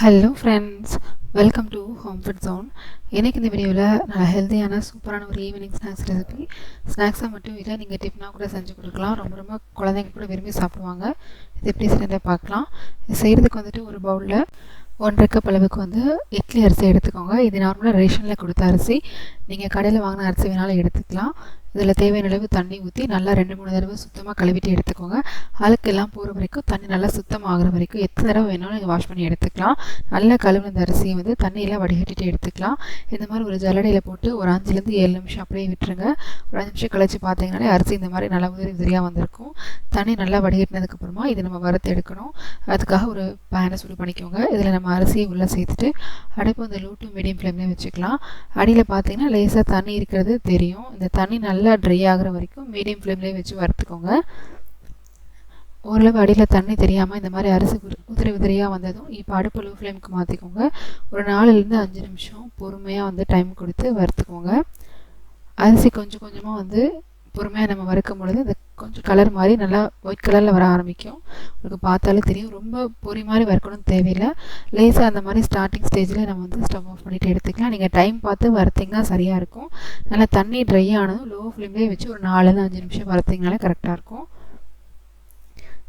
Hello friends welcome to home food zone எனக்கு இந்த வீடியோவில் நான் ஹெல்த்தியான சூப்பரான ஒரு ஈவினிங் ஸ்நாக்ஸ் ரெசிபி ஸ்நாக்ஸாக மட்டும் இல்லை நீங்கள் டிஃபனாக கூட செஞ்சு கொடுக்கலாம். ரொம்ப ரொம்ப குழந்தைங்க கூட விரும்பி சாப்பிடுவாங்க. இது எப்படி செய்யறதை பார்க்கலாம். இது செய்கிறதுக்கு வந்துட்டு ஒரு பவுலில் ஒன்றரை கப் அளவுக்கு வந்து இட்லி அரிசி எடுத்துக்கோங்க. இது நார்மலாக ரேஷனில் கொடுத்த அரிசி. நீங்கள் கடையில் வாங்கின அரிசி வேணாலும் எடுத்துக்கலாம். இதில் தேவையான அளவு தண்ணி ஊற்றி நல்லா ரெண்டு மூணு தடவை சுத்தமாக கழுவிட்டு எடுத்துக்கோங்க. அழுக்கெல்லாம் போகிற வரைக்கும் தண்ணி நல்லா சுத்தமாகிற வரைக்கும் எத்தனை தடவை வேணாலும் நீங்கள் வாஷ் பண்ணி எடுத்துக்கலாம். நல்லா கழுவின அந்த அரிசியை வந்து தண்ணியெல்லாம் வடிகட்டிட்டு எடுத்துக்கலாம். இந்த மாதிரி ஒரு ஜல்லடையில் போட்டு ஒரு அஞ்சுலேருந்து ஏழு நிமிஷம் அப்படியே விட்டுருங்க. ஒரு அஞ்சு நிமிஷம் கழிச்சு பார்த்தீங்கனாலே அரிசி இந்த மாதிரி நல்லா உதிரி உதிரியாக வந்திருக்கும். தண்ணி நல்லா வடிகட்டினதுக்கப்புறமா இதை நம்ம வறுத்து எடுக்கணும். அதுக்காக ஒரு பேனை சூடு பண்ணிக்கோங்க. இதில் நம்ம அரிசியை உள்ளே சேர்த்துட்டு அடுப்பு அந்த லோ டு மீடியம் ஃப்ளேம்லேயே வச்சுக்கலாம். அடியில் பார்த்தீங்கன்னா லேசாக தண்ணி இருக்கிறது தெரியும். இந்த தண்ணி நல்லா நல்லா ட்ரை ஆகிற வரைக்கும் மீடியம் ஃப்ளேம்லேயே வச்சு வறுத்துக்கோங்க. ஓரளவு அடியில் தண்ணி தெரியாமல் இந்த மாதிரி அரிசி உதிரி உதிரியாக வந்ததும் இப்போ அடுப்பு லோ ஃப்ளேமுக்கு மாற்றிக்கோங்க ஒரு நாலுலேருந்து அஞ்சு நிமிஷம் பொறுமையாக வந்து டைம் கொடுத்து வறுத்துக்கோங்க. அரிசி கொஞ்சம் கொஞ்சமாக வந்து பொறுமையாக நம்ம வறுக்கும் பொழுது அது கொஞ்சம் கலர் மாதிரி நல்லா ஒயிட் கலரில் வர ஆரம்பிக்கும். உங்களுக்கு பார்த்தாலே தெரியும். ரொம்ப பொறி மாதிரி வறுக்கணும்னு தேவையில்லை. லேசாக அந்த மாதிரி ஸ்டார்டிங் ஸ்டேஜில் நம்ம வந்து ஸ்டவ் ஆஃப் பண்ணிவிட்டு எடுத்துக்கலாம். நீங்கள் டைம் பார்த்து வறுத்திங்கன்னா சரியாக இருக்கும். நல்லா தண்ணி ட்ரை ஆனதும் லோ ஃப்ளேம்லேயே வச்சு ஒரு நாலுலேருந்து அஞ்சு நிமிஷம் வறுத்திங்கனாலே கரெக்டாக இருக்கும்.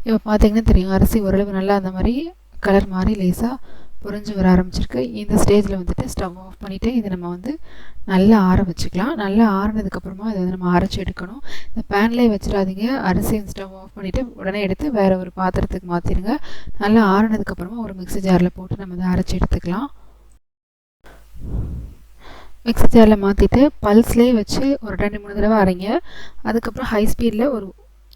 இப்போ பார்த்தீங்கன்னா தெரியும். அரிசி ஓரளவு நல்லா அந்த மாதிரி கலர் மாதிரி லேசாக புரிஞ்சு வர ஆரம்பிச்சிருக்கு. இந்த ஸ்டேஜில் வந்துட்டு ஸ்டவ் ஆஃப் பண்ணிவிட்டு இதை நம்ம வந்து நல்லா ஆற வச்சுக்கலாம். நல்லா ஆறினதுக்கப்புறமா இதை வந்து நம்ம அரைச்சி எடுக்கணும். இந்த பேன்லேயே வச்சிடாதீங்க. அரிசி ஸ்டவ் ஆஃப் பண்ணிவிட்டு உடனே எடுத்து வேறு ஒரு பாத்திரத்துக்கு மாற்றிடுங்க நல்லா ஆறினதுக்கப்புறமா ஒரு மிக்ஸி ஜாரில் போட்டு நம்ம அதை அரைச்சி எடுத்துக்கலாம். மிக்ஸி ஜாரில் மாற்றிட்டு பல்ஸ்லேயே வச்சு ஒரு ரெண்டு மூணு தடவை அரைங்க. அதுக்கப்புறம் ஹை ஸ்பீடில் ஒரு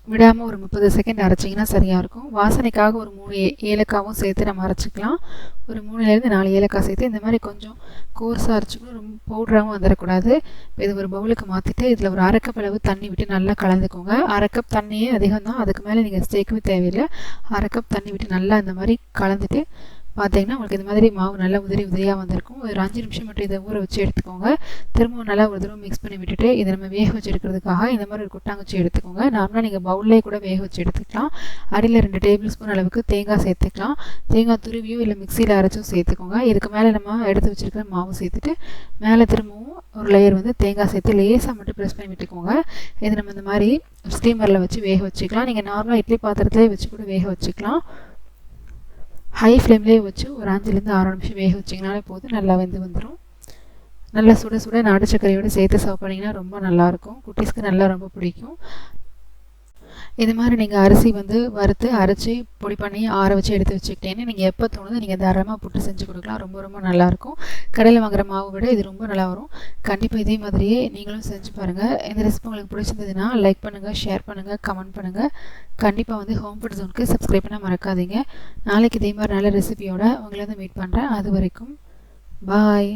விடாமல் ஒரு முப்பது செகண்ட் அரைச்சிங்கன்னா சரியாக இருக்கும். வாசனைக்காக ஒரு மூணு ஏலக்காவும் சேர்த்து நம்ம அரைச்சிக்கலாம். ஒரு மூணுலேருந்து நாலு ஏலக்காய் சேர்த்து இந்த மாதிரி கொஞ்சம் கோர்ஸாக அரைச்சிக்கணும் ரொம்ப பவுடராகவும் வந்துடக்கூடாது இப்போ இது ஒரு பவுலுக்கு மாற்றிட்டு இதில் ஒரு அரைக்கப் அளவு தண்ணி விட்டு நல்லா கலந்துக்கோங்க. அரை கப் தண்ணியே அதிகம் தான் அதுக்கு மேலே நீங்கள் சேர்க்கவே தேவையில்லை. அரைக்கப் தண்ணி விட்டு நல்லா இந்த மாதிரி கலந்துட்டு பார்த்தீங்கன்னா உங்களுக்கு இந்த மாதிரி மாவு நல்லா உதிரி உதிரியாக வந்திருக்கும். ஒரு அஞ்சு நிமிஷம் மட்டும் இதை ஊற வச்சு எடுத்துக்கோங்க. திரும்பவும் நல்லா ஒரு தடவை மிக்ஸ் பண்ணி விட்டுட்டு இதை நம்ம வேக வச்சு எடுக்கிறதுக்காக இந்த மாதிரி ஒரு குட்டாங்குச்சி எடுத்துக்கோங்க. நார்மலாக நீங்கள் பவுல்லே கூட வேக வச்சு எடுத்துக்கலாம். அடியில் ரெண்டு டேபிள் ஸ்பூன் அளவுக்கு தேங்காய் சேர்த்துக்கலாம். தேங்காய் துருவியும் இல்லை மிக்சியில் அரைச்சும் சேர்த்துக்கோங்க. இதுக்கு மேலே நம்ம எடுத்து வச்சுருக்கிற மாவு சேர்த்துட்டு மேலே திரும்பவும் ஒரு லேயர் வந்து தேங்காய் சேர்த்து லேசாக மட்டும் ப்ரெஸ் பண்ணி விட்டுக்கோங்க. இது நம்ம இந்த மாதிரி ஸ்டீமரில் வச்சு வேக வச்சுக்கலாம். நீங்கள் நார்மலாக இட்லி பாத்திரத்துலேயே வச்சு கூட வேக வச்சுக்கலாம். ஹை ஃப்ளேம்லேயே வச்சு ஒரு அஞ்சுலேருந்து ஆறு நிமிஷம் வேக வச்சிங்கனாலே போதும். நல்லா வெந்து வந்துடும் நல்லா சுட சுட நாட்டு சர்க்கரையோடு சேர்த்து சர்வ் ரொம்ப நல்லாயிருக்கும். குட்டீஸ்க்கு நல்லா ரொம்ப பிடிக்கும். இது மாதிரி நீங்கள் அரிசி வந்து வறுத்து அரைச்சி பொடி பண்ணி ஆற வச்சு எடுத்து வச்சுக்கிட்டேன்னு நீங்கள் எப்போ தோணுதோ நீங்கள் தாராளமாக புட்டு செஞ்சு கொடுக்கலாம். ரொம்ப ரொம்ப நல்லாயிருக்கும் கடையில் வாங்குற மாவு விட இது ரொம்ப நல்லா வரும். கண்டிப்பாக இதே மாதிரியே நீங்களும் செஞ்சு பாருங்கள் இந்த ரெசிபி உங்களுக்கு பிடிச்சிருந்ததுன்னா லைக் பண்ணுங்கள் ஷேர் பண்ணுங்கள் கமெண்ட் பண்ணுங்கள் கண்டிப்பாக வந்து ஹோம் ஃபுட் ஜோனுக்கு சப்ஸ்கிரைப் பண்ண மறக்காதீங்க. நாளைக்கு இதே மாதிரி நல்ல ரெசிபியோட உங்களை வந்து மீட் பண்ணுறேன் அது வரைக்கும் பாய்